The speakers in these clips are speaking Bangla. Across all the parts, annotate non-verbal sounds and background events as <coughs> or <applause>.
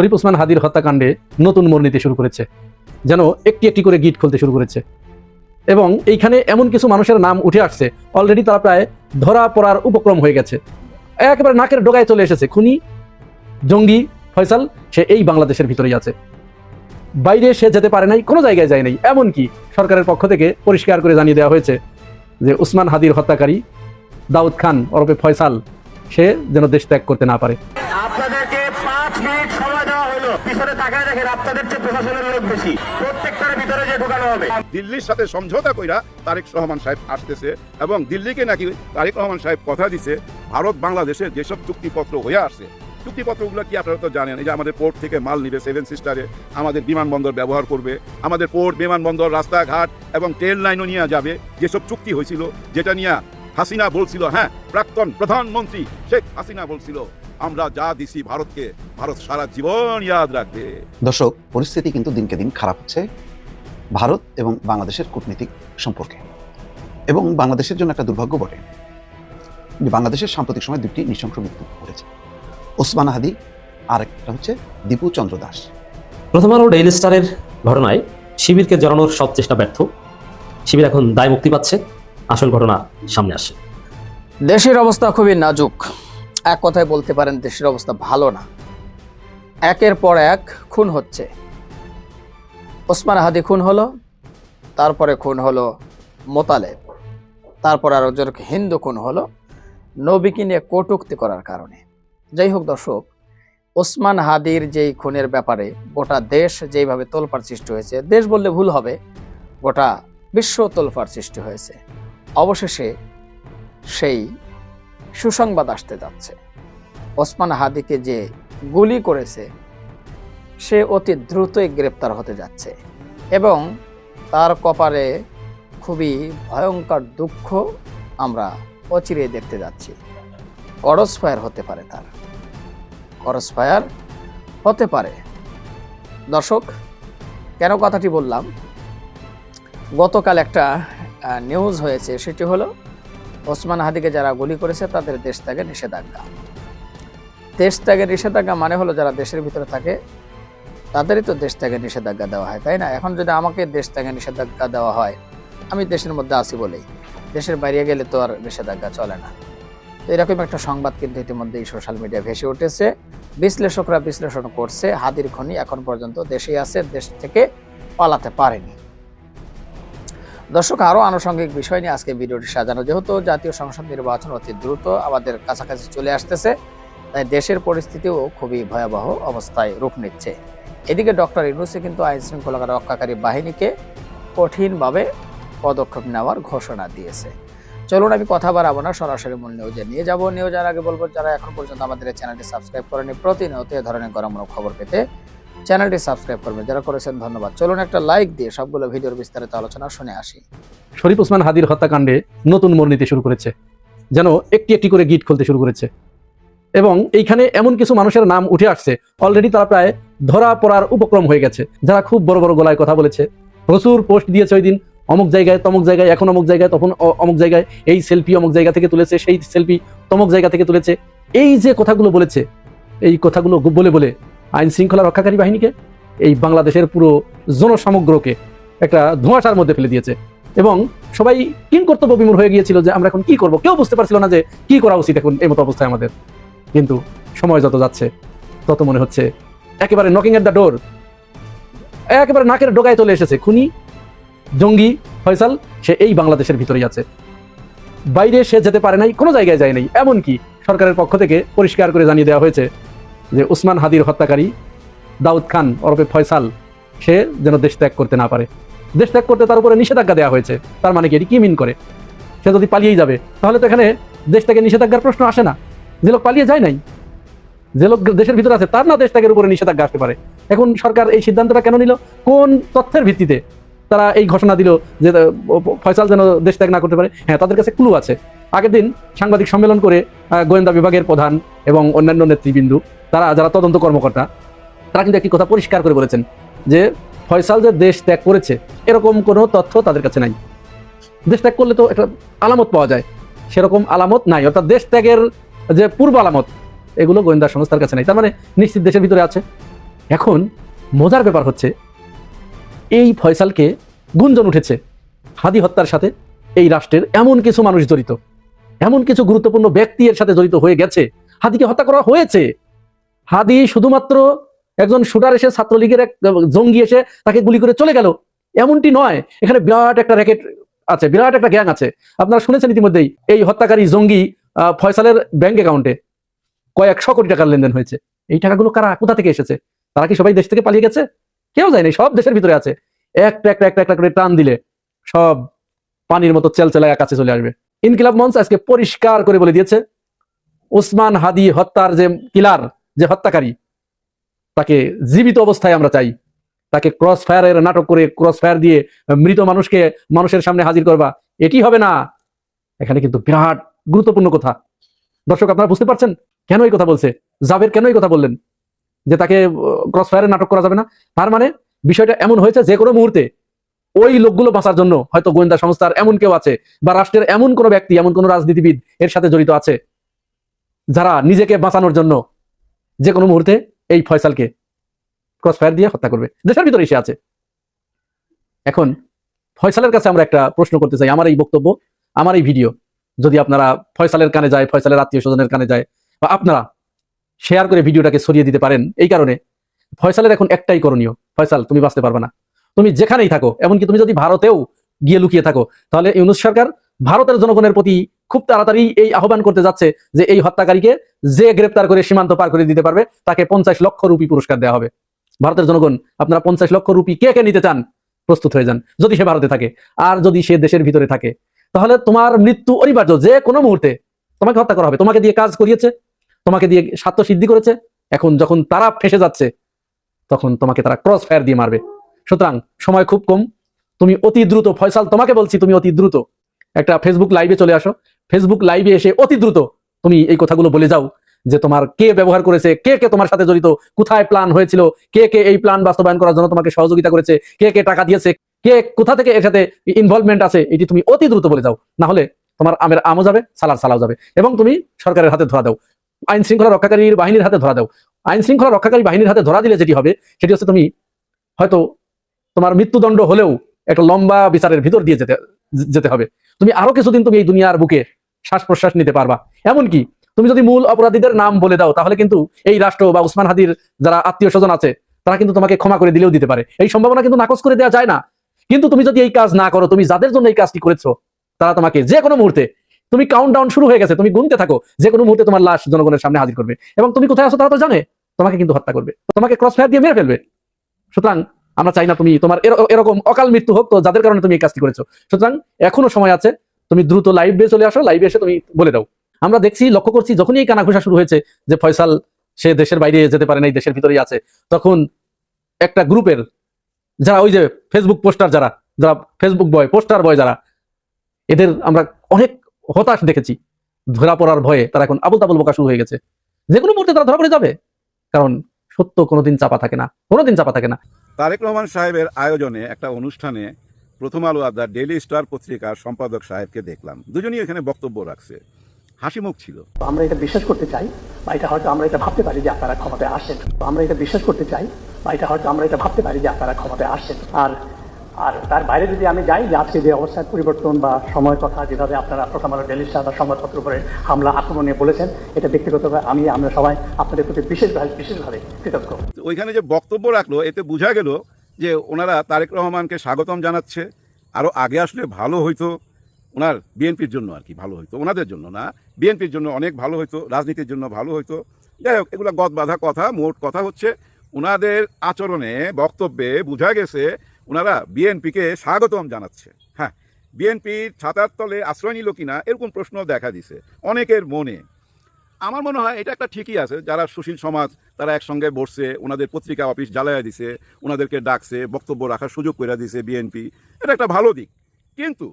শরীফ ওসমান হাদির হত্যাকাণ্ডে নতুন মোড় নিতে শুরু করেছে, যেন একটি একটি করে গিট খুলতে শুরু করেছে। এবং এইখানে এমন কিছু মানুষের নাম উঠে আসছে অলরেডি তারা প্রায় ধরা পড়ার উপক্রম হয়ে গেছে। একেবারে নাকের ডোগায় চলে এসেছে, খুনি, জঙ্গি, ফয়সাল, সে এই বাংলাদেশের ভিতরেই আছে। বাইরে সে যেতে পারে নাই, কোনো জায়গায় যায় নাই। এমনকি সরকারের পক্ষ থেকে পরিষ্কার করে জানিয়ে দেওয়া হয়েছে যে উসমান হাদির হত্যাকারী দাউদ খান ওরফে ফয়সাল, সে যেন দেশ ত্যাগ করতে না পারে আপনাদেরকে পাঁচ মিনিট সময় দেওয়া হলো পিছনে তাকায় দেখেন আপনাদের প্রশাসনের লোক বেশি। প্রত্যেকটার ভিতরে যে হবে। দিল্লির সাথে সমঝোতা কইরা তারেক রহমান সাহেব আসতেছে এবং দিল্লিকে নাকি তারেক রহমান সাহেব কথা দিছে, ভারত যেসব চুক্তিপত্র হয়ে আসছে। চুক্তিপত্রগুলো কি আপনারা তো জানেন, এই যে আমাদের পোর্ট থেকে মাল নিবে সেভেন সিস্টারে, আমাদের বিমানবন্দর ব্যবহার করবে, আমাদের পোর্ট, বিমানবন্দর, রাস্তাঘাট এবং ট্রেন লাইনও নিয়ে যাবে, যেসব চুক্তি হয়েছিল, যেটা নিয়ে হাসিনা বলছিল হ্যাঁ প্রাক্তন প্রধানমন্ত্রী শেখ হাসিনা বলছিল। আমরা যা দিছি ভারতকে ভারত সারা জীবন ইয়াদ রাখবে। দর্শক পরিস্থিতি কিন্তু দিনকে দিন খারাপ হচ্ছে ভারত এবং বাংলাদেশের কূটনীতিক সম্পর্কে। এবং বাংলাদেশের জন্য একটা দুর্ভাগ্য বটে যে বাংলাদেশের সাম্প্রতিক সময় দুটি নৃশংস মৃত্যু ঘটেছে। ওসমান হাদি আর একটা হচ্ছে দীপু চন্দ্র দাস। প্রথম আলো ডেইলি স্টারের ঘটনায় শিবিরকে জড়ানোর সব চেষ্টা ব্যর্থ। শিবির এখন দায় মুক্তি পাচ্ছে। আসল ঘটনা সামনে আসে। দেশের অবস্থা খুবই নাজুক। এক কথায় বলতে পারেন, দেশের অবস্থা ভালো না। একের পর এক খুন হচ্ছে। ওসমান হাদি খুন হলো, তারপরে খুন হলো মোতালেব, তারপর আর একজন হিন্দু খুন হলো। নবীকে নিয়ে কটুক্তি করার কারণে। যাই হোক দর্শক, ওসমান হাদির যেই খুনের ব্যাপারে গোটা দেশ যেইভাবে তোলপাড় সৃষ্টি হয়েছে, দেশ বললে ভুল হবে, গোটা বিশ্ব তোলপাড় সৃষ্টি হয়েছে। অবশেষে সেই সুসংবাদ আসতে যাচ্ছে। ওসমান হাদিকে যে গুলি করেছে, সে অতি দ্রুতই গ্রেপ্তার হতে যাচ্ছে এবং তার কপালে খুবই ভয়ঙ্কর দুঃখ আমরা অচিরে দেখতে যাচ্ছি। করস ফায়ার হতে পারে তার। করস ফায়ার হতে পারে। দর্শক, কেন কথাটি বললাম? গতকাল একটা নিউজ হয়েছে, সেটি হলো ওসমান হাদিকে যারা গুলি করেছে, তাদের দেশ ত্যাগে নিষেধাজ্ঞা। দেশ ত্যাগের নিষেধাজ্ঞা মানে হলো যারা দেশের ভিতরে থাকে, তাদেরই তো দেশ ত্যাগের নিষেধাজ্ঞা দেওয়া হয়, তাই না? এখন যদি আমাকে দেশ ত্যাগে নিষেধাজ্ঞা দেওয়া হয়, আমি দেশের মধ্যে আছি বলেই। দেশের বাইরে গেলে তো আর নিষেধাজ্ঞা চলে না। তো এরকম একটা সংবাদ কিন্তু ইতিমধ্যেই সোশ্যাল মিডিয়া ভেসে উঠেছে। বিশ্লেষকরা বিশ্লেষণ করছে, হাদির খনি এখন পর্যন্ত দেশেই আছে, দেশ থেকে পালাতে পারেনি। দর্শক আরও আনুষঙ্গিক বিষয় নিয়ে আজকে ভিডিওটি সাজানো। যেহেতু জাতীয় সংসদ নির্বাচন অতি দ্রুত আমাদের কাছাকাছি চলে আসতেছে, তাই দেশের পরিস্থিতিও খুবই ভয়াবহ অবস্থায় রূপ নিচ্ছে। এদিকে ডক্টর ইউনুসে কিন্তু আইন শৃঙ্খলা রক্ষাকারী বাহিনীকে কঠিনভাবে পদক্ষেপ নেওয়ার ঘোষণা দিয়েছে। চলুন আমি কথা বাড়াবো না, সরাসরি মূল নিউজে নিয়ে যাব। নিউজের আগে বলব, যারা এখন পর্যন্ত আমাদের চ্যানেলটি সাবস্ক্রাইব করেনি প্রতিনিয়ত এ ধরনের গরমূলক খবর পেতে চ্যানেলটি সাবস্ক্রাইব করবেন। যারা করেছেন, ধন্যবাদ। চলুন একটা লাইক দিয়ে সবগুলো ভিডিওর বিস্তারিত আলোচনা শুনে আসি। শরীফ ওসমান হাদির হত্যাকাণ্ডে নতুন মোড় নিতে শুরু করেছে, যেন একটি একটি করে গিট খুলতে শুরু করেছে। এবং এইখানে এমন কিছু মানুষের নাম উঠে আসছে অলরেডি তারা প্রায় ধরা পড়ার উপক্রম হয়ে গেছে। যারা খুব বড় বড় গলায় কথা বলেছে। প্রচুর পোস্ট দিয়েছে ওই দিন, অমুক জায়গায় তমুক জায়গায়, এখন অমুক জায়গায়, তখন অমুক জায়গায়, এই সেলফি অমুক জায়গা থেকে তুলেছে, সেই সেলফি তমুক জায়গা থেকে তুলেছে। এই যে কথাগুলো বলেছে, এই কথাগুলো বলে বলে আইন শৃঙ্খলা রক্ষাকারী বাহিনীকে এই বাংলাদেশের পুরো জনসমগ্রকে একটা ধোঁয়াশার মধ্যে ফেলে দিয়েছে। এবং সবাই কিন কর্তব্য বিমূর হয়ে গিয়েছিল যে আমরা এখন কি করব? কেউ বুঝতে পারছিল না যে কি করা উচিত এখন এই মতো অবস্থায় আমাদের। কিন্তু সময় যত যাচ্ছে, তত মনে হচ্ছে একেবারে নকিং এট দ্য ডোর একেবারে নাকের ডোকায় চলে এসেছে। খুনি, জঙ্গি, ফয়সাল, সে এই বাংলাদেশের ভিতরেই আছে। বাইরে সে যেতে পারে নাই, কোনো জায়গায় যায় নাই। এমনকি সরকারের পক্ষ থেকে পরিষ্কার করে জানিয়ে দেওয়া হয়েছে যে উসমান হাদির হত্যাকারী দাউদ খান ওরফে ফয়সাল, সে যেন দেশ ত্যাগ করতে না পারে। দেশ ত্যাগ করতে তার উপরে নিষেধাজ্ঞা দেওয়া হয়েছে। তার মানে কি এটি কি মিন করে? সে যদি পালিয়েই যাবে, তাহলে তো এখানে দেশ থেকে নিষেধাজ্ঞার প্রশ্ন আসে না। যে লোক পালিয়ে যায় নাই, যে লোক দেশের ভিতরে আছে, তার না দেশ ত্যাগের উপরে নিষেধাজ্ঞা আসতে পারে। এখন সরকার এই সিদ্ধান্তটা কেন নিল? কোন তথ্যের ভিত্তিতে তারা এই ঘোষণা দিল যে ফয়সাল যেন দেশ ত্যাগ না করতে পারে? হ্যাঁ তাদের কাছে ক্লু আছে। আগের দিন সাংবাদিক সম্মেলন করে গোয়েন্দা বিভাগের প্রধান এবং অন্যান্য নেতৃবৃন্দ তারা যারা তদন্ত কর্মকর্তা, তারা কিন্তু একটি কথা পরিষ্কার করে বলেছেন যে ফয়সাল যে দেশ ত্যাগ করেছে, এরকম কোনো তথ্য তাদের কাছে নাই। দেশ ত্যাগ করলে তো একটা আলামত পাওয়া যায়। সেরকম আলামত নাই। অর্থাৎ দেশ ত্যাগের যে পূর্ব আলামত, এগুলো গোয়েন্দা সংস্থার কাছে নাই। তার মানে নিশ্চিত দেশের ভিতরে আছে। এখন মজার ব্যাপার হচ্ছে, এই ফয়সালকে গুঞ্জন উঠেছে হাদি হত্যার সাথে এই রাষ্ট্রের এমন কিছু মানুষ জড়িত। এমন কিছু গুরুত্বপূর্ণ ব্যক্তি এর সাথে জড়িত হয়ে গেছে। হাদিকে হত্যা করা হয়েছে। হাদি শুধুমাত্র একজন শুটার এসে ছাত্রলীগের এক জঙ্গি এসে তাকে গুলি করে চলে গেল। এমনটি নয়, এখানে বিরাট একটা র্যাকেট আছে, বিরাট একটা গ্যাং আছে। আপনারা শুনেছেন ইতিমধ্যেই এই হত্যাকারী জঙ্গি ফয়সালের ব্যাংক অ্যাকাউন্টে কয়েকশো কোটি টাকার লেনদেন হয়েছে। এই টাকাগুলো কারা, কোথা থেকে এসেছে? তারা কি সবাই দেশ থেকে পালিয়ে গেছে? কেউ যায়নি সব দেশের ভিতরে আছে। একটা একটা একটা একটা করে টান দিলে সব পানির মতো চেলচেলায় কাছে চলে আসবে। ইনকিলাব মঞ্চ আজকে পরিষ্কার করে বলে দিয়েছে ওসমান হাদি হত্যার যে কিলার যে হত্যাকারী, তাকে জীবিত অবস্থায় আমরা চাই। তাকে ক্রস ফায়ারের নাটক করে ক্রস ফায়ার দিয়ে মৃত মানুষকে মানুষের সামনে হাজির করবা, এটি হবে না। এখানে কিন্তু বিরাট গুরুত্বপূর্ণ কথা। দর্শক, আপনারা বুঝতে পারছেন কেন এই কথা বলছে? জাবের কেন এই কথা বললেন? যে তাকে ক্রস ফায়ারের নাটক করা যাবে না? তার মানে বিষয়টা এমন হয়েছে যে কোনো মুহূর্তে ওই লোকগুলো বাঁচার জন্য হয়তো গোয়েন্দা সংস্থার এমন কেউ আছে বা রাষ্ট্রের এমন কোনো ব্যক্তি, এমন কোনো রাজনীতিবিদ এর সাথে জড়িত আছে, যারা নিজেকে বাঁচানোর জন্য যে কোনো মুহূর্তে এই ফয়সালকে ক্রস ফায়ার দিয়ে হত্যা করবে। দেশের ভিতরে এসে আছে। এখন ফয়সালের কাছে আমরা একটা প্রশ্ন করতে চাই। আমার এই বক্তব্য, আমার এই ভিডিও, যদি আপনারা ফয়সালের কানে যায়, ফয়সালের আত্মীয় স্বজনের কানে যায়, বা আপনারা শেয়ার করে ভিডিওটাকে সরিয়ে দিতে পারেন, এই কারণে ফয়সালের এখন একটাই করণীয়। ফয়সাল, তুমি বাঁচতে পারবে না। তুমি যেখানেই থাকো, এমনকি তুমি যদি ভারতেও গিয়ে লুকিয়ে থাকো, তাহলে ইউনুস সরকার ভারতের জনগণের প্রতি খুব তাড়াতাড়ি এই আহ্বান করতে যাচ্ছে যে এই হত্যাকারীকে যে গ্রেপ্তার করে সীমান্ত পার করে দিতে পারবে, তাকে পঞ্চাশ লক্ষ রুপি পুরস্কার দেওয়া হবে। ভারতের জনগণ, আপনারা পঞ্চাশ লক্ষ রুপি কে কে নিতে চান? প্রস্তুত হয়ে যান, যদি সে ভারতে থাকে। আর যদি সে দেশের ভিতরে থাকে, তাহলে তোমার মৃত্যু অনিবার্য যে কোনো মুহূর্তে। তোমাকে হত্যা করা হবে। তোমাকে দিয়ে কাজ করিয়েছে, তোমাকে দিয়ে স্বার্থ সিদ্ধি করেছে। এখন যখন তারা ফেসে যাচ্ছে, তখন তোমাকে তারা ক্রস ফায়ার দিয়ে মারবে। সুতরাং সময় খুব কম। তুমি অতি দ্রুত, ফয়সাল তোমাকে বলছি, তুমি অতি দ্রুত একটা ফেসবুক লাইভে চলে আসো। ফেসবুক লাইভে এসে অতি দ্রুত তুমি এই কথাগুলো বলে যাও যে তোমার কে ব্যবহার করেছে, কে কে তোমার সাথে জড়িত, কোথায় প্ল্যান হয়েছিল, কে কে এই প্ল্যান বাস্তবায়ন করার জন্য তোমাকে সহযোগিতা করেছে, কে কে টাকা দিয়েছে, কে কোথা থেকে এর সাথে ইনভলভমেন্ট আছে, এটি তুমি অতি দ্রুত বলে যাও। না হলে তোমার আমের আমও যাবে, সালার সালাও যাবে এবং তুমি সরকারের হাতে ধরা দাও। আইন শৃঙ্খলা রক্ষাকারীর বাহিনীর হাতে ধরা দাও। আইন শৃঙ্খলা রক্ষাকারী বাহিনীর হাতে ধরা দিলে যেটি হবে, সেটি হচ্ছে তুমি হয়তো তোমার মৃত্যুদণ্ড হলেও একটা লম্বা বিচারের ভিতর দিয়ে যেতে যেতে হবে। তুমি আরও কিছুদিন তুমি এই দুনিয়ার বুকে শ্বাস প্রশ্বাস নিতে পারবা। এমনকি তুমি যদি মূল অপরাধীদের নাম বলে দাও, তাহলে কিন্তু এই রাষ্ট্র বা উসমান হাদির যারা আত্মীয় স্বজন আছে, তারা কিন্তু তোমাকে ক্ষমা করে দিলেও দিতে পারে। এই সম্ভাবনা কিন্তু নাকচ করে দেওয়া যায় না। কিন্তু তুমি যদি এই কাজ না করো, তুমি যাদের জন্য এই কাজটি করেছ, তারা তোমাকে যে কোনো মুহূর্তে, তুমি কাউন্ট ডাউন শুরু হয়ে গেছে, তুমি গুনতে থাকো, যে কোনো মুহূর্তে তোমার লাশ জনগণের সামনে হাজির করবে। এবং তুমি কোথায় আছো তারা তো জানে, তোমাকে কিন্তু হত্যা করবে। তোমাকে ক্রস ফায়ার দিয়ে মেরে ফেলবে। সুতরাং আমরা চাই না তুমি তোমার এরকম অকাল মৃত্যু হোক, তো যাদের কারণে তুমি এই কাজটি করেছ। সুতরাং এখনও সময় আছে তুমি দ্রুত লাইভে চলে আসো লাইভে এসে তুমি বলে দাও। আমরা দেখছি, লক্ষ্য করছি, যখনই এই কানাঘুষা শুরু হয়েছে যে ফয়সাল, সে দেশের বাইরে যেতে পারে না, এই দেশের ভিতরেই আছে, তখন একটা গ্রুপের যারা, ওই যে ফেসবুক পোস্টার যারা যারা ফেসবুক বয় পোস্টার বয় যারা, এদের আমরা অনেক হতাশ দেখেছি। ধরা পড়ার ভয়ে তারা এখন আবুল তাবুল বোকা শুরু হয়ে গেছে। যে কোনো মুহূর্তে তারা ধরা পড়ে যাবে, কারণ সত্য কোনোদিন চাপা থাকে না, কোনোদিন চাপা থাকে না। তারেক রহমান সাহেবের আয়োজনে, একটা অনুষ্ঠানে প্রথম আলো আদার ডেইলি স্টার পত্রিকার সম্পাদক সাহেবকে দেখলাম। দুজনই এখানে বক্তব্য রাখছে। হাসি মুখ ছিল। আমরা এটা বিশ্বাস করতে চাই বা এটা হয়তো আমরা এটা ভাবতে পারি যে আপনারা ক্ষমতায় আসেন। তো আমরা এটা বিশ্বাস করতে চাই বা এটা হয়তো আমরা এটা ভাবতে পারি যে আপনারা ক্ষমতায় আসেন। আর আর তার বাইরে যদি আমি যাই যে আজকে যে অবস্থার পরিবর্তন বা সময় কথা যেভাবে আপনারা প্রথম আলো ডেলি স্টার বা সংবাদপত্র উপরে হামলা আক্রমণ নিয়ে বলেছেন এটা ব্যক্তিগতভাবে আমি আমরা সবাই আপনাদের প্রতি বিশেষভাবে বিশেষভাবে কৃতজ্ঞ। ওইখানে যে বক্তব্য রাখল এতে বোঝা গেল যে ওনারা তারেক রহমানকে স্বাগতম জানাচ্ছে। আরও আগে আসলে ভালো হইতো ওনার বিএনপির জন্য আর কি, ভালো হইতো। ওনাদের জন্য না, বিএনপির জন্য অনেক ভালো হইতো, রাজনীতির জন্য ভালো হইতো। যাই হোক, এগুলো গদ বাঁধা কথা, মোট কথা হচ্ছে ওনাদের আচরণে, বক্তব্যে বোঝা গেছে ওনারা বিএনপিকে স্বাগতম জানাচ্ছে। হ্যাঁ বিএনপির ছাতার তলে আশ্রয় নিল কিনা এরকম প্রশ্ন দেখা দিছে অনেকের মনে। আমার মনে হয় এটা একটা ঠিকই আছে। যারা সুশীল সমাজ, তারা একসঙ্গে বসছে ওনাদের পত্রিকা অফিস জ্বালায়া দিছে ওনাদেরকে ডাকছে, বক্তব্য রাখার সুযোগ করে দিছে বিএনপি এটা একটা ভালো দিক। কিন্তু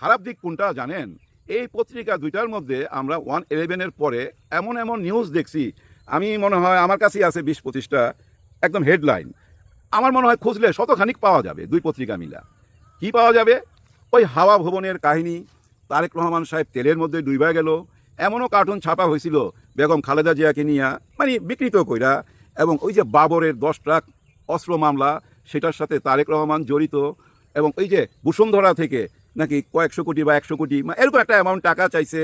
খারাপ দিক কোনটা জানেন? এই পত্রিকা দুইটার মধ্যে আমরা ওয়ান ইলেভেনের পরে এমন এমন নিউজ দেখছি, আমি মনে হয় আমার কাছেই আছে বিশ পঁচিশটা, একদম হেডলাইন আমার মনে হয় খুঁজলে শতখানিক পাওয়া যাবে দুই পত্রিকা মিলা। কি পাওয়া যাবে? ওই হাওয়া ভবনের কাহিনী, তারেক রহমান সাহেব তেলের মধ্যে ডুইবা গেল এমনও কার্টুন ছাপা হয়েছিল বেগম খালেদা জিয়াকে নিয়া মানে বিকৃত কইরা, এবং ওই যে বাবরের দশ ট্রাক অস্ত্র মামলা, সেটার সাথে তারেক রহমান জড়িত, এবং ওই যে বসুন্ধরা থেকে নাকি কয়েকশো কোটি বা একশো কোটি বা এরকম একটা অ্যামাউন্ট টাকা চাইছে,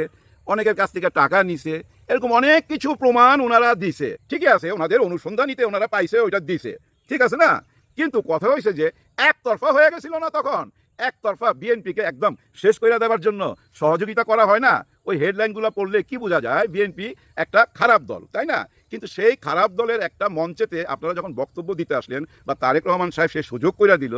অনেকের কাছ থেকে টাকা নিছে, এরকম অনেক কিছু প্রমাণ ওনারা দিছে। ঠিকই আছে, ওনাদের অনুসন্ধানীতে ওনারা পাইছে, ওইটা দিছে। ঠিক আছে না? কিন্তু কথা হয়েছে যে, একতরফা হয়ে গেছিল না তখন? একতরফা বিএনপিকে একদম শেষ করে দেওয়ার জন্য সহযোগিতা করা হয় না? ওই হেডলাইনগুলো পড়লে কি বোঝা যায়? বিএনপি একটা খারাপ দল, তাই না? কিন্তু সেই খারাপ দলের একটা মঞ্চেতে আপনারা যখন বক্তব্য দিতে আসলেন বা তারেক রহমান সাহেব সে সুযোগ করে দিল,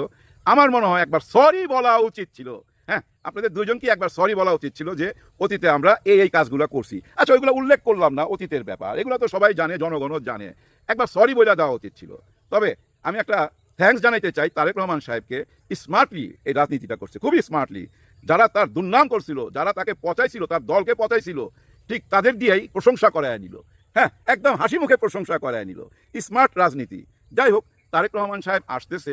আমার মনে হয় একবার সরি বলা উচিত ছিল। হ্যাঁ আপনাদের দুজনকে একবার সরি বলা উচিত ছিল যে অতীতে আমরা এই এই কাজগুলো করছি? আচ্ছা ওইগুলো উল্লেখ করলাম না, অতীতের ব্যাপার। এগুলো তো সবাই জানে জনগণও জানে। একবার সরি বলে দেওয়া উচিত ছিল। তবে আমি একটা থ্যাঙ্কস জানাইতে চাই তারেক রহমান সাহেবকে। স্মার্টলি এই রাজনীতিটা করছে, খুবই স্মার্টলি যারা তার দুর্নাম করছিল, যারা তাকে পচাইছিল, তার দলকে পচাইছিল, ঠিক তাদের দিয়েই প্রশংসা করায় নিল। হ্যাঁ একদম হাসি মুখে প্রশংসা করায় নিল। স্মার্ট রাজনীতি। যাই হোক, তারেক রহমান সাহেব আসতেছে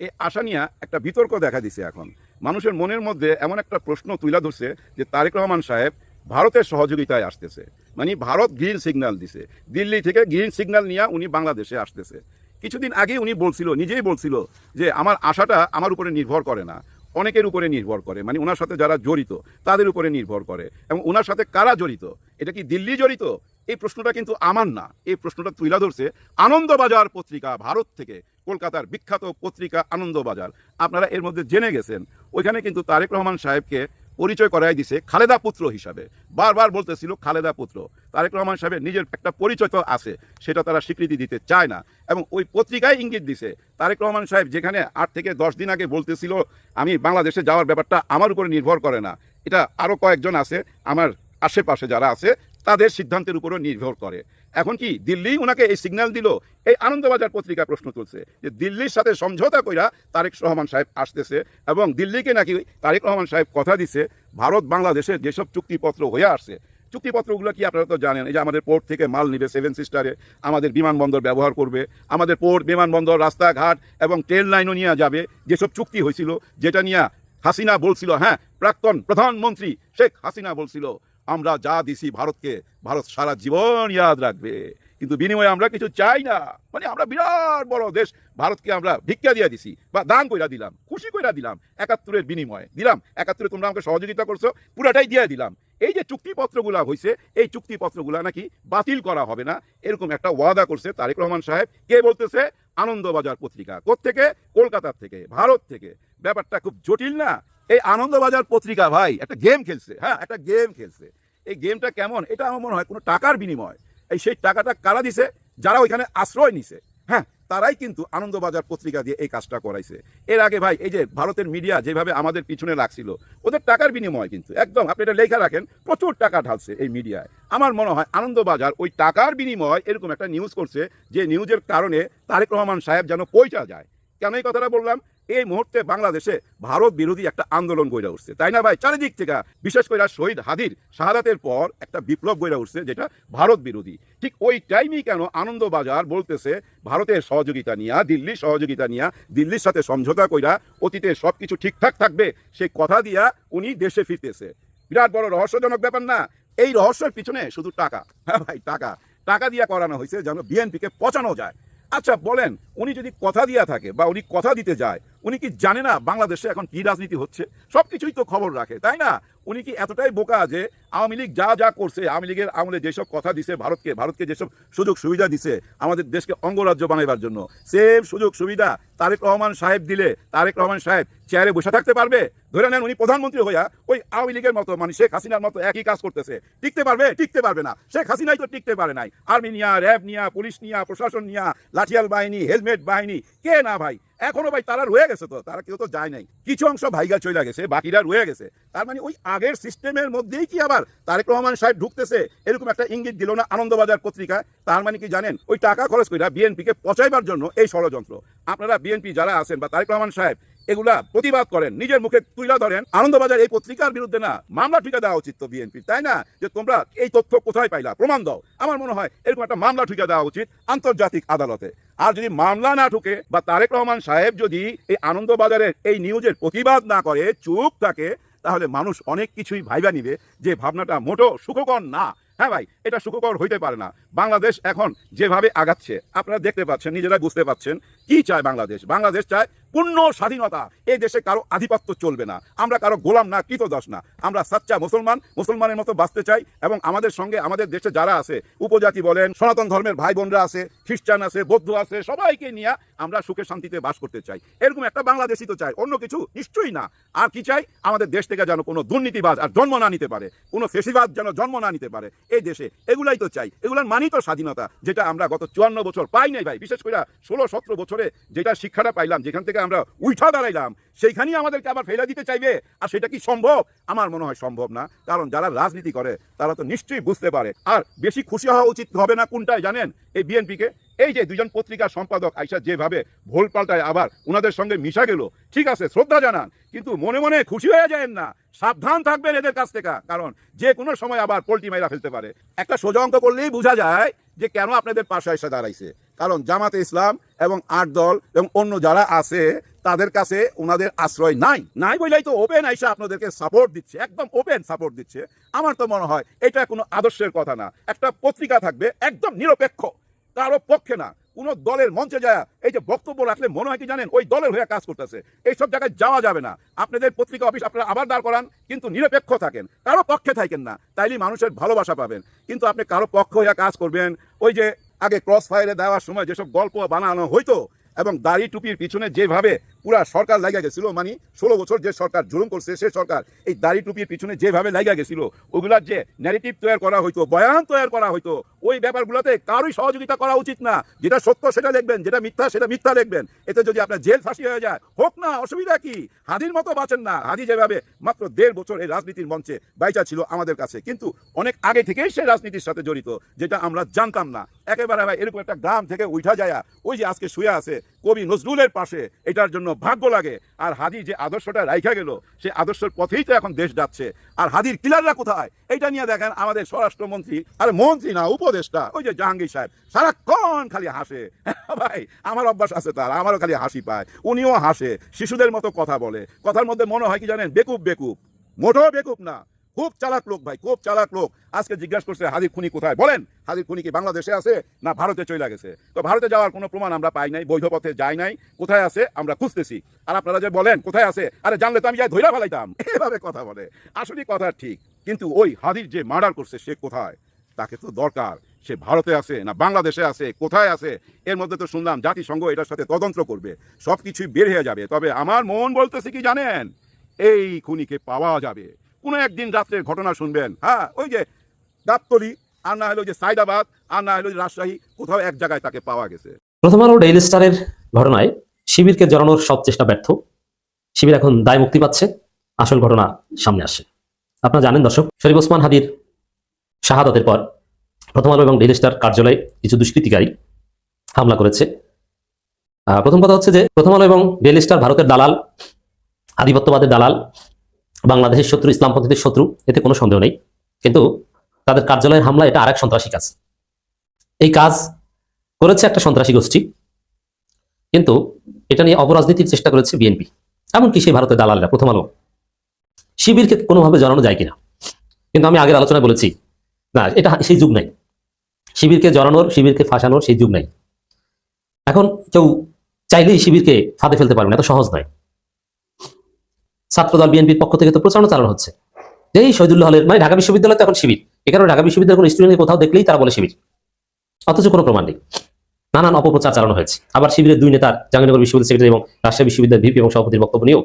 এই আশা নিয়ে একটা বিতর্ক দেখা দিছে এখন। মানুষের মনের মধ্যে এমন একটা প্রশ্ন তুলে ধরছে যে তারেক রহমান সাহেব ভারতের সহযোগিতায় আসতেছে। মানে ভারত গ্রিন সিগন্যাল দিছে। দিল্লি থেকে গ্রিন সিগন্যাল নিয়ে উনি বাংলাদেশে আসতেছে। কিছুদিন আগে উনি বলছিল, নিজেই বলছিল যে আমার আশাটা আমার উপরে নির্ভর করে না। অনেকের উপরে নির্ভর করে। মানে ওনার সাথে যারা জড়িত, তাদের উপরে নির্ভর করে। এবং ওনার সাথে কারা জড়িত? এটা কি দিল্লি জড়িত? এই প্রশ্নটা কিন্তু আমার না। এই প্রশ্নটা তুলে ধরছে আনন্দবাজার পত্রিকা ভারত থেকে, কলকাতার বিখ্যাত পত্রিকা আনন্দবাজার। আপনারা এর মধ্যে জেনে গেছেন। ওইখানে কিন্তু তারেক রহমান সাহেবকে পরিচয় করাই দিছে খালেদা পুত্র হিসাবে। বারবার বলতেছিল খালেদা পুত্র। তারেক রহমান সাহেবের নিজের একটা পরিচয় তো আছে, সেটা তারা স্বীকৃতি দিতে চায় না। এবং ওই পত্রিকায় ইঙ্গিত দিছে, তারেক রহমান সাহেব যেখানে আট থেকে দশ দিন আগে বলতেছিল, আমি বাংলাদেশে যাওয়ার ব্যাপারটা আমার উপরে নির্ভর করে না। এটা আরও কয়েকজন আছে, আমার আশেপাশে যারা আছে, তাদের সিদ্ধান্তের উপরও নির্ভর করে। এখন কি দিল্লি ওনাকে এই সিগন্যাল দিল? এই আনন্দবাজার পত্রিকা প্রশ্ন তুলছে যে দিল্লির সাথে সমঝোতা কইরা তারেক রহমান সাহেব আসতেছে এবং দিল্লিকে নাকি তারেক রহমান সাহেব কথা দিছে, ভারত বাংলাদেশের যেসব চুক্তিপত্র হয়ে আসছে, চুক্তিপত্রগুলো কি আপনারা তো জানেন, এই যে আমাদের পোর্ট থেকে মাল নিবে সেভেন সিস্টারে আমাদের বিমানবন্দর ব্যবহার করবে, আমাদের পোর্ট বিমানবন্দর, রাস্তাঘাট এবং ট্রেন লাইনও নিয়ে যাবে, যেসব চুক্তি হয়েছিল যেটা নিয়ে হাসিনা বলছিল হ্যাঁ প্রাক্তন প্রধানমন্ত্রী শেখ হাসিনা বলছিল। আমরা যা দিছি ভারতকে, ভারত সারা জীবন ইয়াদ রাখবে। কিন্তু বিনিময়ে আমরা কিছু চাই না। মানে আমরা বিরাট বড় দেশ, ভারতকে আমরা ভিক্ষা দিয়ে দিছি বা দান কইরা দিলাম, খুশি কইরা দিলাম, একাত্তরের বিনিময়ে। দিলাম, একাত্তরে তোমরা আমাকে সহযোগিতা করছ, পুরাটাই দিয়ে দিলাম। এই যে চুক্তিপত্রগুলা হয়েছে এই চুক্তিপত্রগুলা নাকি বাতিল করা হবে না, এরকম একটা ওয়াদা করছে তারেক রহমান সাহেব। কে বলতেছে? আনন্দবাজার পত্রিকা। থেকে কলকাতার থেকে, ভারত থেকে। ব্যাপারটা খুব জটিল না? এই আনন্দবাজার পত্রিকা ভাই, একটা গেম খেলছে হ্যাঁ একটা গেম খেলছে। এই গেমটা কেমন? এটা আমার মনে হয় কোনো টাকার বিনিময়। এই সেই টাকাটা কারা দিছে? যারা ওইখানে আশ্রয় নিছে হ্যাঁ তারাই কিন্তু আনন্দবাজার পত্রিকা দিয়ে এই কাজটা করাইছে। এর আগে ভাই, এই যে ভারতের মিডিয়া যেভাবে আমাদের পিছনে লাগছিল, ওদের টাকার বিনিময় কিন্তু, একদম, আপনি এটা লেখা রাখেন, প্রচুর টাকা ঢালছে এই মিডিয়ায় আমার মনে হয় আনন্দবাজার ওই টাকার বিনিময় এরকম একটা নিউজ করছে, যে নিউজের কারণে তারেক রহমান সাহেব যেন পয়সা যায়। কেন এই কথাটা বললাম? এই মুহূর্তে বাংলাদেশে ভারত বিরোধী একটা আন্দোলন গড়ে উঠছে। তাই না ভাই? চারিদিক থেকে, বিশেষ করে শহীদ হাদির শাহাদাতের পর একটা বিপ্লব গড়ে উঠছে যেটা ভারত বিরোধী। ঠিক ওই টাইমই কেন আনন্দবাজার বলতেছে, ভারতের সহযোগিতা নিয়া, দিল্লির সহযোগিতা নিয়া, দিল্লির সাথে সমঝোতা কইরা অতীতে সব কিছু ঠিকঠাক থাকবে। সেই কথা দিয়া উনি দেশে ফিরতেছে। বিরাট বড় রহস্যজনক ব্যাপার না? এই রহস্যের পিছনে শুধু টাকা। হ্যাঁ ভাই, টাকা। টাকা দিয়া করানো হয়েছে যেন বিএনপিকে পচানো যায়। আচ্ছা বলেন, উনি যদি কথা দিয়া থাকে বা উনি কথা দিতে যায়, উনি কি জানে না বাংলাদেশে এখন কি রাজনীতি হচ্ছে? সব কিছুই তো খবর রাখে, তাই না? উনি কি এতটাই বোকা যে আওয়ামী লীগ যা যা করছে, আওয়ামী লীগের আমলে যেসব কথা দিছে, ভারতকে ভারতকে যেসব সুযোগ সুবিধা দিছে আমাদের দেশকে অঙ্গরাজ্য বানাইবার জন্য, সেম সুযোগ সুবিধা তারেক রহমান সাহেব দিলে, তারেক রহমান সাহেব চেয়ারে বসে থাকতে পারবে? ধরে নেন উনি প্রধানমন্ত্রী হইয়া ওই আওয়ামী লীগের মতো মানে শেখ হাসিনার মতো একই কাজ করতেছে। টিকতে পারবে? টিকতে পারবে না। শেখ হাসিনাই তো টিকতে পারে নাই। আর্মি নিয়া র্যাব নিয়া পুলিশ নিয়া, প্রশাসন নিয়া, লাঠিয়াল বাহিনী হেলমেট বাহিনী, কে না ভাই? এখনও ভাই তারা রয়ে গেছে তো, তারা কেউ তো যায় নাই। কিছু অংশ ভাইগা চলে গেছে, বাকিরা রয়ে গেছে। তার মানে ওই আগের সিস্টেমের মধ্যেই কি আবার তারেক রহমান সাহেব ঢুকতেছে? এরকম একটা ইঙ্গিত দিল না আনন্দবাজার পত্রিকায়। তার মানে কি জানেন? ওই টাকা খরচ করে বিএনপিকে পচাইবার জন্য এই ষড়যন্ত্র। আপনারা বিএনপি যারা আছেন বা তারেক রহমান সাহেব, এগুলা প্রতিবাদ করেন। নিজের মুখে তুলে ধরেন। আনন্দবাজার এই পত্রিকার বিরুদ্ধে না মামলা ঠিকা দেওয়া উচিত তো বিএনপি তাই না? যে তোমরা এই তথ্য কোথায় পাইলা? প্রমাণ দাও। আমার মনে হয় এরকম একটা মামলা ঠিকা দেওয়া উচিত আন্তর্জাতিক আদালতে। আর যদি মামলা না ঢুকে বা তারেক রহমান সাহেব যদি এই আনন্দবাজারের এই নিউজের প্রতিবাদ না করে, চুপ থাকে, তাহলে মানুষ অনেক কিছুই ভাইবা নিবে। যে ভাবনাটা মোটো সুখকর না। হ্যাঁ ভাই, এটা সুখকর হইতে পারে না। বাংলাদেশ এখন যেভাবে আগাচ্ছে, আপনারা দেখতে পাচ্ছেন, নিজেরা বুঝতে পাচ্ছেন, কি চায় বাংলাদেশ? বাংলাদেশ চায় পূর্ণ স্বাধীনতা। এই দেশে কারও আধিপত্য চলবে না। আমরা কারও গোলাম না কৃতদাস না। আমরা সাচ্চা মুসলমান, মুসলমানের মতো বাঁচতে চাই এবং আমাদের সঙ্গে আমাদের দেশে যারা আছে, উপজাতি বলেন, সনাতন ধর্মের ভাই বোনরা আছে, খ্রিস্টান আছে, বৌদ্ধ আছে, সবাইকে নিয়ে আমরা সুখে শান্তিতে বাস করতে চাই। এরকম একটা বাংলাদেশই তো চাই অন্য কিছু নিশ্চয়ই না। আর কি চাই? আমাদের দেশ থেকে যেন কোনো দুর্নীতিবাজ আর জন্ম না নিতে পারে, কোনো ফেসিবাদ যেন জন্ম না নিতে পারে। এই দেশে এগুলাই তো চাই। এগুলার মানি তো স্বাধীনতা, যেটা আমরা গত চুয়ান্ন বছর পাই নাই ভাই। বিশেষ করে ষোলো সতেরো বছরে যেটা শিক্ষাটা পাইলাম, যেখান থেকে আমরা উঠা দাঁড়াইলাম সেইখানেই আমাদেরকে আবার ফেলে দিতে চাইবে? আর সেটা কি সম্ভব? আমার মনে হয় সম্ভব না। কারণ যারা রাজনীতি করে, তারা তো নিশ্চয়ই বুঝতে পারে। আর বেশি খুশি হওয়া উচিত হবে না কোনটায় জানেন? এই বিএনপিকে। এই যে দুজন পত্রিকার সম্পাদক আইসা যেভাবে ভোল পাল্টায় আবার ওনাদের সঙ্গে মিশা গেল, ঠিক আছে, শ্রদ্ধা জানান, কিন্তু মনে মনে খুশি হয়ে যায় না। সাবধান থাকবেন এদের কাছ থেকে, কারণ যে কোনো সময় আবার পোল্টি মাইরা ফেলতে পারে। একটা সোজা অঙ্ক করলেই বোঝা যায় যে কেন আপনাদের পাশে এসে দাঁড়াইছে। কারণ জামাতে ইসলাম এবং আট দল এবং অন্য যারা আছে, তাদের কাছে ওনাদের আশ্রয় নাই। নাই বলেই তো ওপেন আইসা আপনাদেরকে সাপোর্ট দিচ্ছে, একদম ওপেন সাপোর্ট দিচ্ছে। আমার তো মনে হয় এটা কোনো আদর্শের কথা না। একটা পত্রিকা থাকবে, একদম নিরপেক্ষ, কারও পক্ষে না। কোনো দলের মঞ্চে যায়, এই যে বক্তব্য রাখলে মনে হয় কি জানেন, ওই দলের হয়ে কাজ করতেছে। এইসব জায়গায় যাওয়া যাবে না। আপনাদের পত্রিকা অফিস আপনারা আবার দাঁড় করান, কিন্তু নিরপেক্ষ থাকেন। কারও পক্ষে থাকেন না তাইলে মানুষের ভালোবাসা পাবেন। কিন্তু আপনি কারও পক্ষ হয়ে কাজ করবেন, ওই যে আগে ক্রস ফায়ারে দেওয়ার সময় যেসব গল্প বানানো হইতো এবং দাড়ি টুপির পিছনে যেভাবে পুরা সরকার লাগা গেছিল মানে ষোলো বছর যে সরকার জুলুম করছে, সে সরকার এই দাড়ি টুপির পিছনে যেভাবে লাগা গেছিল, ওগুলার যে ন্যারেটিভ তৈরি করা হইতো, বয়ান তৈরি করা হইতো, ওই ব্যাপারগুলোতে কারোই সহযোগিতা করা উচিত না। যেটা সত্য সেটা লিখবেন, যেটা মিথ্যা সেটা মিথ্যা লিখবেন। এতে যদি আপনার জেল ফাঁসি হয়ে যায়, হোক না, অসুবিধা কি? হাদির মতো বাঁচেন না। হাদি যেভাবে মাত্র দেড় বছর এই রাজনীতির মঞ্চে বাইচা ছিল আমাদের কাছে, কিন্তু অনেক আগে থেকেই সে রাজনীতির সাথে জড়িত, যেটা আমরা জানতাম না। একেবারে এরকম একটা গ্রাম থেকে উঠা যায়, ওই যে আজকে শুয়ে আছে কবি নজরুলের পাশে। এটার জন্য ভাগ্য লাগে। আর হাদি যে আদর্শটা রাইখা গেল, সে আদর্শের পথেই তো এখন দেশ যাচ্ছে। আর হাদির কিলাররা কোথায়? এটা নিয়ে দেখেন আমাদের স্বরাষ্ট্রমন্ত্রী আর মন্ত্রী না, উপদেষ্টা, ওই যে জাহাঙ্গীর সাহেব। সারাক্ষণ খালি হাসে। <laughs> ভাই, আমার অভ্যাস আছে তার, আমারও খালি হাসি পায়। উনিও হাসে, শিশুদের মতো কথা বলে। কথার মধ্যে মনে হয় কি জানেন? বেকুব বেকুব। মোটেও বেকুব না। খুব চালাক লোক ভাই, খুব চালাক লোক। আজকে জিজ্ঞাসা করছে হাদির খুনি কোথায়? বলেন হাদির খুনি কি বাংলাদেশে আছে না ভারতে চলে গেছে? তো ভারতে যাওয়ার কোনো প্রমাণ আমরা পাই নাই বৈধ পথে যাই নাই। কোথায় আছে আমরা খুঁজতেছি। আর আপনারা যে বলেন, কোথায় আছে? আরে জানলে তো আমি যাই ধৈরা ফেলাইতাম। এভাবে কথা বলে। আসলে কথা ঠিক, কিন্তু ওই হাদির যে মার্ডার করছে সে কোথায়? তাকে তো দরকার। সে ভারতে আছে না বাংলাদেশে আছে, কোথায় আছে? এর মধ্যে তো শুনলাম জাতিসংঘ এটার সাথে তদন্ত করবে। সব কিছুই বের হয়ে যাবে। তবে আমার মন বলতেছে কি জানেন? এই খুনিকে পাওয়া যাবে। কোনো একদিন রাত্রের ঘটনা শুনবেন। হ্যাঁ ওই যে গাবতলি আর না হলো যে সাইদাবাদ, আর না হলো রাজশাহী, কোথাও এক জায়গায় তাকে পাওয়া গেছে। প্রথম আলো ডেইলি স্টারের ঘটনায় শিবিরকে জড়ানোর সব চেষ্টা ব্যর্থ। শিবির এখন দায় মুক্তি পাচ্ছে, আসল ঘটনা সামনে আসে আপনারা জানেন দর্শক, শরীফ ওসমান হাদির শাহাদাতের পর প্রথম আলো এবং ডেইলি স্টার কার্যালয়ে কিছু দুষ্কৃতিকারী হামলা করেছে। প্রথম কথা হচ্ছে যে প্রথম আলো এবং ডেইলি স্টার ভারতের দালাল, আধিপত্যবাদের দালাল বাংলাদেশের শত্রু ইসলামপন্থীদের শত্রু, এতে কোনো সন্দেহ নেই। কিন্তু তাদের কার্যালয়ের হামলা এটা আরেক সন্ত্রাসী কাজ। এই কাজ করেছে একটা সন্ত্রাসী গোষ্ঠী, কিন্তু এটা নিয়ে অপরাজনীতির চেষ্টা করেছে বিএনপি, এমনকি সেই ভারতের দালালরা, প্রথম আলো। শিবিরকে কোনোভাবে জড়ানো যায় কিনা? কিন্তু আমি আগের আলোচনায় বলেছি, না, এটা সেই যুগ নাই। শিবিরকে জড়ানোর, শিবিরকে ফাঁসানোর সেই যুগ নাই। এখন কেউ চাইলেই শিবিরকে ফাঁদে ফেলতে পারবে না, এত সহজ নয়। ছাত্রদল বিএনপির পক্ষ থেকে তো প্রচারণা চালানো হচ্ছে। এই শহীদুল্লাহ হলের মানে ঢাকা বিশ্ববিদ্যালয় এখন শিবির। এখানে ঢাকা বিশ্ববিদ্যালয়ের কোনো স্টুডেন্টকে কোথাও দেখলেই তারা বলে শিবির। অথচ কোনো প্রমাণ নেই। নানান অপপ্রচার চালানো হয়েছে। আবার শিবিরের দুই নেতার জাহাঙ্গীরনগর বিশ্ববিদ্যালয় সেক্রেটারি এবং রাজশাহী বিশ্ববিদ্যালয়ের ভিপি এবং সভাপতির বক্তব্য নিয়েও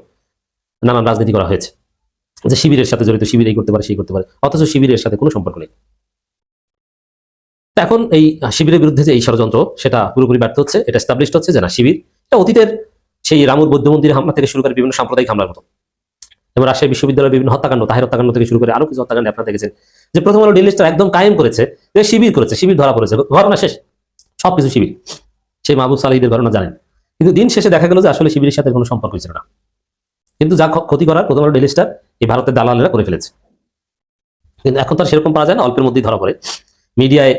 নানান রাজনীতি করা হয়েছে। যে শিবিরের সাথে জড়িত, শিবির এই করতে পারে, সেই করতে পারে। অথচ শিবিরের সাথে কোনো সম্পর্ক নেই। এখন এই শিবিরের বিরুদ্ধে যে এই ষড়যন্ত্র, সেটা পুরোপুরি ব্যর্থ হচ্ছে, এটা স্টাবলিশ হচ্ছে যে না, শিবির। এটা অতীতের সেই রামুর বৌদ্ধ মন্দিরের হামলা থেকে শুরু করে বিভিন্ন সাম্প্রদায়িক হামলার মতো। এবং রাজশাহী বিশ্ববিদ্যালয়ের বিভিন্ন হত্যাকাণ্ড, তাহের হত্যাকাণ্ড থেকে শুরু করে আরও কিছু হত্যাকাণ্ড আপনারা দেখেছেন। যে প্রথম আলো ডেলি স্টার একদম কায়েম করেছে, যে শিবির করেছে, শিবির ধরা পড়েছে, ঘটনা শেষ, সবকিছু শিবির। সেই মাহবুব সালিদের ঘটনা জানেন। কিন্তু দিন শেষে দেখা গেল যে আসলে শিবিরের সাথে কোনো সম্পর্ক ছিল না। কিন্তু যা ক্ষতি করার প্রথম আলো ডেলি স্টার এই ভারতের দালালেরা করে ফেলেছে। কিন্তু এখন তো সেরকম পাওয়া যায় না, অল্পের মধ্যেই ধরা পড়ে। মিডিয়ায়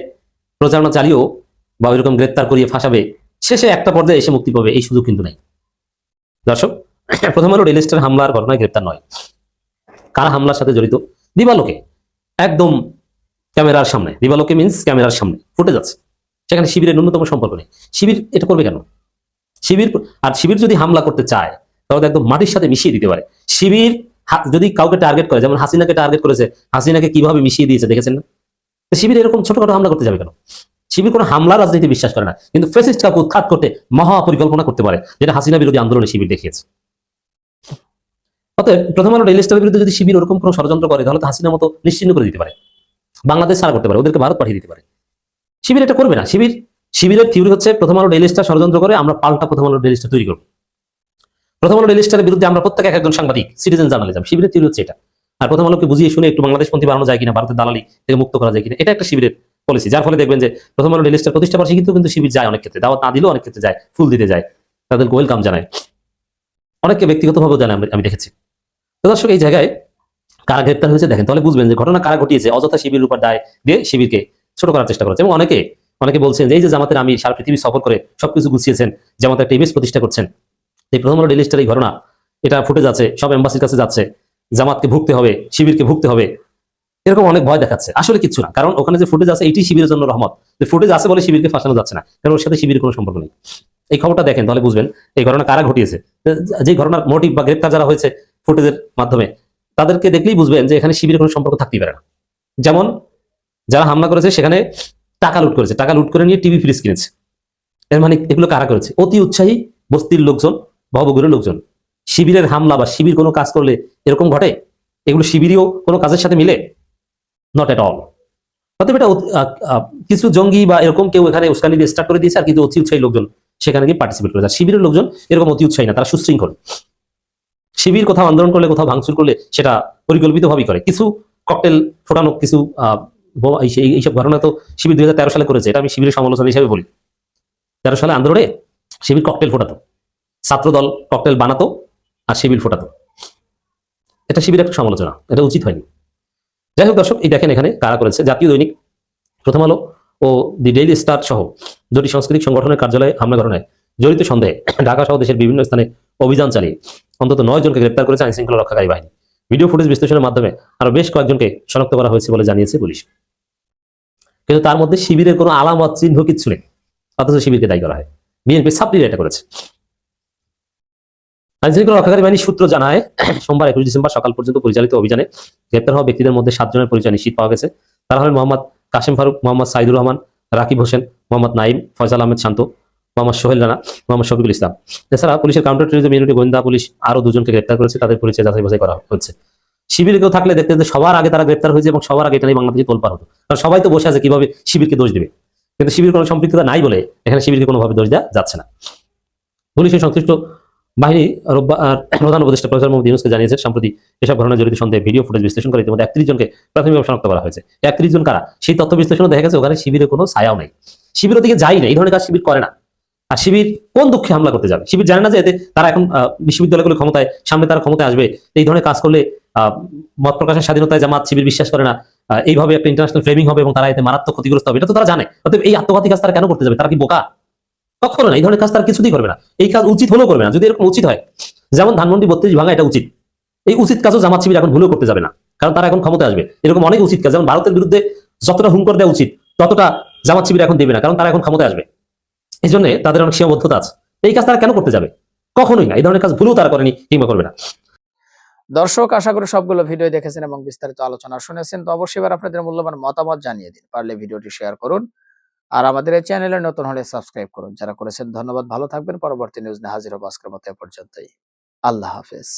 প্রচারণা চালিয়েও বা ওইরকম গ্রেপ্তার করিয়ে ফাঁসাবে, শেষে একটা পর্যায়ে এসে মুক্তি পাবে, এই সুযোগ কিন্তু নাই। দর্শক <coughs> প্রথম ডেলি স্টার হামলার ঘটনায় গ্রেপ্তার নয়। কারা হামলার সাথে জড়িত? দিবালোকে। একদম ক্যামেরার সামনে। দিবালোকে মিন্স ক্যামেরার সামনে। ফুটে যাচ্ছে সেখানে শিবিরের ন্যূনতম সম্পর্ক নেই। শিবির এটা করবে কেন? শিবির আর শিবির যদি হামলা করতে চায়, তাহলে একদম মাটির সাথে মিশিয়ে দিতে পারে। শিবির যদি কাউকে টার্গেট করে, যেমন হাসিনাকে টার্গেট করেছে, হাসিনাকে কীভাবে মিশিয়ে দিয়েছে, দেখেছেন না? শিবির এরকম ছোটখাটো হামলা করতে যাবে কেন? শিবির কোনো হামলা রাজনীতি বিশ্বাস করে না। কিন্তু ফেসিস্ট কাউকে উৎখাত করতে মহা পরিকল্পনা করতে পারে, যেটা হাসিনা বিরোধী আন্দোলনে শিবির দেখিয়েছে। অতএব প্রথম আলো ডেইলি স্টারের বিরুদ্ধে যদি শিবির ওরকম কোনো ষড়যন্ত্র করে, তাহলে তো হাসিনা মতো নিশ্চিন্ন করে দিতে পারে। বাংলাদেশ সারা করতে পারে, ওদেরকে ভারত পাঠিয়ে দিতে পারে। শিবির এটা করবে না। শিবির, শিবিরের থিওরি হচ্ছে প্রথম আলো ডেইলি স্টার ষড়যন্ত্র করে আমরা পাল্টা প্রথম আলো ডেইলি স্টার তৈরি করব। প্রথম আলো ডেইলি স্টারের বিরুদ্ধে আমরা প্রত্যেক একজন সাংবাদিক সিটিজেন জার্নালিজম শিবিরের থিওরি হচ্ছে এটা। আর প্রথম আলোকে বুঝিয়ে শুনে একটু বাংলাদেশ বাংলাদেশপন্থী বানানো যায় কিনা, ভারতের দালালি থেকে মুক্ত করা যায় কিনা, এটা একটা শিবিরের পলিসি যার ফলে দেখবেন যে প্রথম আলো ডেইলি স্টার প্রতিষ্ঠা বার্ষিকী কিন্তু কিন্তু শিবির যায় অনেক ক্ষেত্রে। দাওয়াত না দিলেও অনেক ক্ষেত্রে যায়, ফুল দিতে যায়। তাদেরকে ওয়েলকাম জানায়। অনেককে ব্যক্তিগতভাবেও জানায় আমি দেখেছি। তো দর্শক, এই জায়গায় কারা গ্রেপ্তার হয়েছে দেখেন, তাহলে বুঝবেন যে ঘটনা কারা ঘটিয়েছে, অযথা শিবির উপর দায় দিয়ে শিবিরকে ছোট করার চেষ্টা করেছে এবং অনেকে অনেকে বলছেন যে এই যে জামাতের আমি সারা পৃথিবী সফর করে সবকিছু গুছিয়েছেন, জামাতের একটা ইমেজ প্রতিষ্ঠা করছেন, এই প্রথম আলো ডেইলি স্টার এই ঘটনা, এটা ফুটে যাচ্ছে, সব এম্বাসির কাছে যাচ্ছে, জামাতকে ভুগতে হবে, শিবিরকে ভুগতে হবে, এরকম অনেক ভয় দেখাচ্ছে। আসলে কিছু না, কারণ ওখানে যে ফুটেজ আছে, এটি শিবিরের জন্য রহমত। যে ফুটেজ আছে বলে শিবিরকে ফাঁসানো যাচ্ছে না, কারণ ওর সাথে শিবিরের কোনো সম্পর্ক নেই। এই খবরটা দেখেন, তাহলে বুঝবেন, এই ঘটনা কারা ঘটিয়েছে, যে ঘটনার মোটিভ বা গ্রেপ্তার যারা হয়েছে ফুটেজের মাধ্যমে, তাদেরকে দেখলেই বুঝবেন যে এখানে শিবিরের কোনো সম্পর্ক থাকতেই পারে না। যেমন, যারা হামলা করেছে, সেখানে টাকা লুট করেছে। টাকা লুট করে নিয়ে টিভি ফ্রিজ কিনেছে। এর মানে এগুলো কারা করেছে? অতি উৎসাহী বস্তির লোকজন ভবগুরের লোকজন। শিবিরের হামলা বা শিবির কোনো কাজ করলে এরকম ঘটে? এগুলো শিবিরও কোনো কাজের সাথে মিলে? নট এট অল অতএব এটা কিছু জঙ্গি বা এরকম কেউ এখানে উস্কানি দিয়ে স্টার্ট করে দিয়েছে আর কিছু অতি উৎসাহী লোকজন সেখানে গিয়ে পার্টিসিপেট করেছে। আর শিবিরের লোকজন এরকম অতি উৎসাহী না, তারা সুশৃঙ্খল। শিবির কোথাও আন্দোলন করলে, কোথাও ভাঙচুর করলে সেটা পরিকল্পিতভাবেই করে। কিছু ককটেল ফোটানো, কিছু এইসব ঘটনা তো শিবির দুই হাজার তেরো সালে করেছে, এটা আমি শিবিরের সমালোচনা হিসেবে বলি। তেরো সালে আন্দোলনে শিবির ককটেল ফোটাতো, ছাত্রদল ককটেল বানাতো আর শিবির ফোটাতো। এটা শিবির একটা সমালোচনা, এটা উচিত হয়নি। যাই হোক দর্শক, এই দেখেন এখানে কারা করেছে, জাতীয় দৈনিক, প্রথম আলো ও দি ডেইলি স্টার সহ দুটি সাংস্কৃতিক সংগঠনের কার্যালয়ে হামলা ঘটনায় জড়িত সন্দেহে ঢাকা সহ দেশের বিভিন্ন স্থানে অভিযান চালিয়ে অন্তত নয় জনকে গ্রেপ্তার করেছে আইন শৃঙ্খলা রক্ষাকারী বাহিনী। ভিডিও ফুটেজ বিশ্লেষণের মাধ্যমে আরও বেশ কয়েকজনকে শনাক্ত করা হয়েছে বলে জানিয়েছে পুলিশ। কিন্তু তার মধ্যে শিবিরের কোনো আলামত, চিহ্ন কিচ্ছু নেই। অথচ শিবিরকে দায়ী করা হয়। বিএনপি সাপ্লির এটা করেছে। আইন শৃঙ্খলা রক্ষাকারী বাহিনীর সূত্র জানায়, সোমবার একুশ ডিসেম্বর সকাল পর্যন্ত পরিচালিত অভিযানে গ্রেপ্তার হওয়া ব্যক্তিদের মধ্যে সাতজনের পরিচয় নিশ্চিত পাওয়া গেছে। তারা হলেন মোহাম্মদ কাশিম ফারুক, মোহাম্মদ সাইদুর রহমান, রাকিব হোসেন, মোহাম্মদ নাইম ফয়সাল আহমেদ শান্ত মোহাম্মদ সোহেল রানা, মোহাম্মদ শফিকুল ইসলাম। এছাড়া পুলিশের কাউন্টার টেরিজম ইউনিটি গোয়েন্দা পুলিশ আরও দুজনকে গ্রেপ্তার করেছে, তাদের পরিচয় যাচাই বাছাই করা হচ্ছে। শিবিরে কেউ থাকলে দেখতে যে সবার আগে তারা গ্রেপ্তার হয়েছে এবং সবার আগে এটা নিয়ে বাংলাদেশে তোলপার হতো। কারণ সবাই তো বসে আছে, কীভাবে শিবিরকে দোষ দেবে? কিন্তু শিবির কোনো সম্পৃক্ততা নাই বলে এখানে শিবিরকে কোনোভাবে দোষ দেওয়া যাচ্ছে না। পুলিশের সংশ্লিষ্ট বাহিনী রোববার প্রধান উপদেষ্টা প্রফেসর মোহাম্মদ ইউনুসকে জানিয়েছে, সম্প্রতি এসব ঘটনায় জড়িত সন্দেহে ভিডিও ফুটেজ বিশ্লেষণ করে ইতিমধ্যে একত্রিশ জনকে প্রাথমিকভাবে শনাক্ত করা হয়েছে। একত্রিশ জন কারা? সেই তথ্য বিশ্লেষণে দেখা গেছে, ওখানে শিবিরের কোনো ছায়াও নেই। শিবিরের দিকে যাই না, এই ধরনের কাজ শিবির করে না। আর শিবির কোন দুঃখে হামলা করতে যাবে? শিবির জানে না যে এতে তারা এখন বিশ্ববিদ্যালয়গুলো ক্ষমতায়, সামনে তারা ক্ষমতায় আসবে। এই ধরনের কাজ করলে মত প্রকাশের স্বাধীনতায় জামাত, শিবির বিশ্বাস করে না। এইভাবে একটা ইন্টারন্যাশনাল ফ্রেমিং হবে এবং তারা এতে মারাত্মক ক্ষতিগ্রস্ত হবে। এটা তো তারা জানে। অতএব এই আত্মঘাতী কাজ তারা কেন করতে যাবে? তারা কি বোকা? কখনো না। এই ধরনের কাজ তারা কিছুতেই করবে না। এই কাজ উচিত হলেও করবে না। যদি এরকম উচিত হয়, যেমন ধানমন্ডি, বত্রিশ ভাঙা, এটা উচিত। এই উচিত কাজও জামাত শিবির এখন ভুলেও করতে যাবে না। কারণ তারা এখন ক্ষমতায় আসবে। এরকম অনেক উচিত কাজ। যেমন ভারতের বিরুদ্ধে যতটা হুঙ্কর দেওয়া উচিত, ততটা জামাত শিবির এখন দেবে না। কারণ তারা এখন ক্ষমতায় আসবে। এই জন্য তাদের অনেক সীমাবদ্ধতা আছে। এই কাজ তারা কেন করতে যাবে? কখনোই না। এই ধরনের কাজ ভুলেও তারা করেনি, কিংবা করবে না। দর্শক, আশা করি সবগুলো ভিডিও দেখেছেন এবং বিস্তারিত আলোচনা শুনেছেন। তো অবশ্যই এবার আপনাদের মূল্যবান মতামত জানিয়ে দিন। পারলে ভিডিওটি শেয়ার করুন। আর আমাদের এই চ্যানেলে নতুন হলে সাবস্ক্রাইব করুন। যারা করেছেন, ধন্যবাদ। ভালো থাকবেন। পরবর্তী নিউজ নিয়ে হাজির হব আজকের মতো এ পর্যন্তই। আল্লাহ হাফেজ।